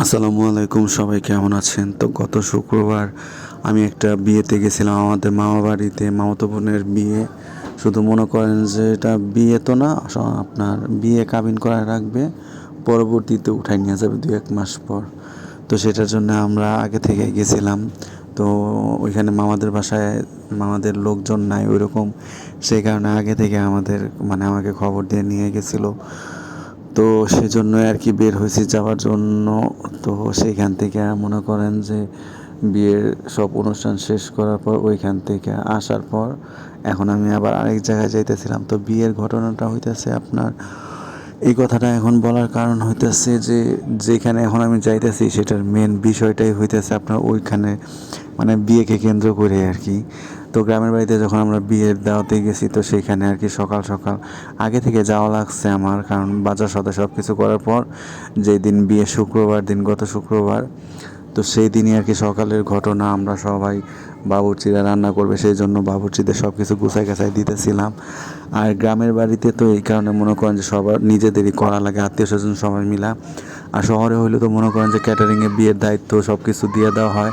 আসসালামু আলাইকুম, সবাই কেমন আছেন? তো গত শুক্রবার আমি একটা বিয়েতে গেছিলাম আমাদের মামা বাড়িতে, মামাতো বোনের বিয়ে। শুধু মনে করেন যে এটা বিয়ে তো না আপনার বিয়ে কাবিন করা রাখবে, পরবর্তীতে উঠাই নিয়ে যাবে দু এক মাস পর। তো সেটার জন্য আমরা আগে থেকে গেছিলাম। তো ওইখানে মামাদের বাসায় মামাদের লোকজন নাই ওই রকম সেই কারণে আগে থেকে আমাদের মানে আমাকে খবর দিয়ে নিয়ে গেছিল। তো সেজন্য আর কি বের হয়েছি যাওয়ার জন্য। তো সেইখান থেকে মনে করেন যে বিয়ের সব অনুষ্ঠান শেষ করার পর ওইখান থেকে আসার পর এখন আমি আবার আরেক জায়গায় যাইতেছিলাম। তো বিয়ের ঘটনাটা হইতেছে আপনার, এই কথাটা এখন বলার কারণ হইতেছে যে যেখানে এখন আমি যাইতেছি সেটার মেন বিষয়টাই হইতেছে আপনার ওইখানে মানে বিয়েকে কেন্দ্র করে আর কি। তো গ্রামের বাড়িতে যখন আমরা বিয়ের দাওয়াতে গেছি, তো সেইখানে আর কি সকাল সকাল আগে থেকে যাওয়া লাগছে আমার। কারণ বাজার সদা সব কিছু করার পর যেই দিন বিয়ে শুক্রবার, দিন গত শুক্রবার, তো সেই দিনই আর কি সকালের ঘটনা আমরা সবাই বাবুর্চিরা রান্না করবে। সেই জন্য বাবুর্চিদের সব কিছু গুছাই গাছাই দিতেছিলাম। আর গ্রামের বাড়িতে তো এই কারণে মনে করেন যে সবার নিজেদেরই করা লাগে, আত্মীয় স্বজন সবাই মিলা। আর শহরে হইলে তো মনে করেন যে ক্যাটারিংয়ে বিয়ের দায়িত্ব সব কিছু দিয়ে দেওয়া হয়।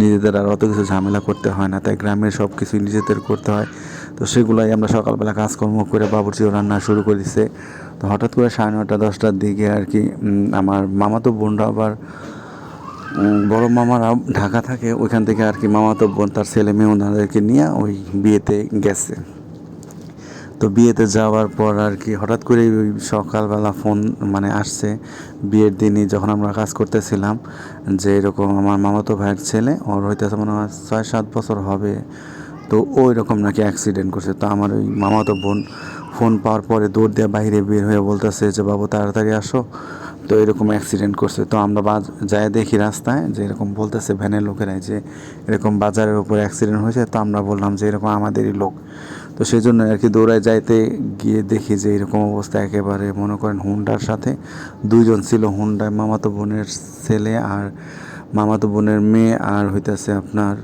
নিজেদের আর অত কিছু ঝামেলা করতে হয় না, তাই গ্রামের সব কিছু নিজেদের করতে হয়। তো সেগুলাই আমরা সকালবেলা কাজকর্ম করে বাবুর্চিও রান্না শুরু করেছে। তো হঠাৎ করে সাড়ে নটা দশটার দিকে আর কি আমার মামাতো বোনরা আবার বড় মামারা ঢাকা থাকে, ওইখান থেকে আর কি মামাতো বোন তার ছেলে মেয়ে ওনাদেরকে নিয়ে ওই বিয়েতে গেছে। তো বিয়েতে যাওয়ার পর আর কি হঠাৎ করে ওই সকালবেলা ফোন মানে আসছে বিয়ের দিনই যখন আমরা কাজ করতেছিলাম, যে এরকম আমার মামাতো ভাইয়ের ছেলে, ওর হইতেছে মনে হয় ছয় সাত বছর হবে, তো ওই রকম নাকি অ্যাক্সিডেন্ট করছে। তো আমার ওই মামাতো বোন ফোন পাওয়ার পরে দৌড় দিয়ে বাইরে বের হয়ে বলতেছে যে, বাবু, তাড়াতাড়ি আসো। তো এরকম অ্যাক্সিডেন্ট করছে। তো আমরা বাজ, যায় দেখি রাস্তায় যে এরকম বলতেছে ভ্যানের লোকেরাই যে, এরকম বাজারের উপর অ্যাক্সিডেন্ট হয়েছে। তো আমরা বললাম যে, এরকম আমাদেরই লোক। তো সেই জন্য আর কি দৌড়ায় যাইতে গিয়ে দেখি যে এরকম অবস্থা একেবারে, মনে করেন হুন্ডার সাথে দুইজন ছিল হুন্ডায় মামাতো বোনের ছেলে আর মামাতো বোনের মেয়ে আর হইতেছে আপনার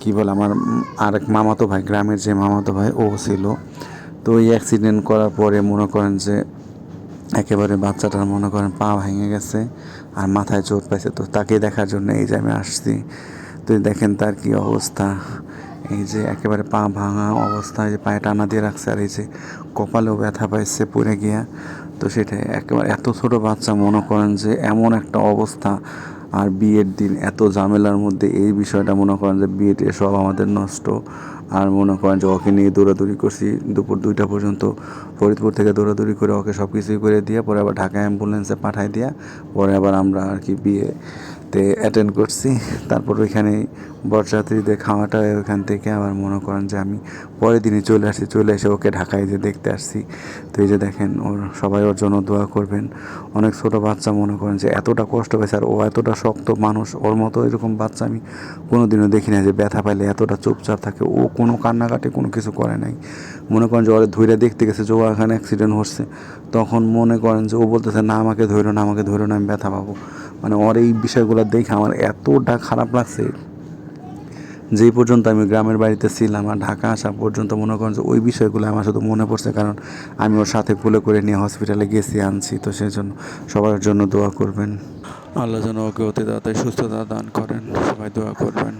কি বলে আমার আরেক মামাতো ভাই, গ্রামের যে মামাতো ভাই ও ছিল। তো এই অ্যাক্সিডেন্ট করার পরে মনে করেন যে একেবারে বাচ্চাটার মনে করেন পা ভেঙে গেছে আর মাথায় চোট পাইছে। তো তাকে দেখার জন্য এই যে আমি আসছি। তো দেখেন তার কি অবস্থা। এই যে একেবারে পা ভাঙা অবস্থায় যে পায়ে টানা দিয়ে রাখছে আর এই যে কপালেও ব্যথা পাইছে পড়ে গিয়া। তো সেটাই একেবারে এত ছোট বাচ্চা, মনে করেন যে এমন একটা অবস্থা। আর বিয়ের দিন এত ঝামেলার মধ্যে এই বিষয়টা মনে করেন যে বিয়েতে সব আমাদের নষ্ট। আর মনে করেন যে ওকে নিয়ে দৌড়াদৌড়ি করছি দুপুর দুইটা পর্যন্ত। ফরিদপুর থেকে দৌড়াদৌড়ি করে ওকে সব কিছুই করে দিয়ে, পরে আবার ঢাকা অ্যাম্বুলেন্সে পাঠাই দিয়া, পরে আবার আমরা আর কি বিয়েতে অ্যাটেন্ড করছি। তারপর ওইখানে বরযাত্রীদের খাওয়াটা ওইখান থেকে আবার মনে করেন যে আমি পরের দিনই চলে আসছি চলে এসে ওকে ঢাকায় যে দেখতে আসছি। তো এই যে দেখেন ওর, সবাই ওর জন্য দোয়া করবেন। অনেক ছোট বাচ্চা মনে করেন যে এতটা কষ্ট পেয়েছে, আর ও এতটা শক্ত মানুষ, ওর মতো এরকম বাচ্চা আমি কোনোদিনও দেখি না যে ব্যথা পাইলে এতটা চুপচাপ থাকে। ও কোনো কান্নাকাটি কোনো কিছু করে নাই। মনে করেন যে ওরা ধৈর্য দেখতে গেছে যে ও এখানে অ্যাক্সিডেন্ট হচ্ছে। তখন মনে করেন যে ও বলতেছে, না, আমাকে ধৈর্য না, আমাকে ধৈর্য না, আমি ব্যথা পাবো। মানে ওর এই বিষয়গুলো দেখে আমার এতটা খারাপ লাগছে। যেই পর্যন্ত আমি গ্রামের বাড়িতে ছিলাম আর ঢাকা আসা পর্যন্ত মনে করেন যে ওই বিষয়গুলো আমার শুধু মনে পড়ছে, কারণ আমি ওর সাথে কুলে করে নিয়ে হসপিটালে গেছি, আনছি। তো সেই জন্য সবার জন্য দোয়া করবেন। আল্লাহ যেন ওকে অতি তাড়াতাড়ি সুস্থতা দান করেন। সবাই দোয়া করবেন।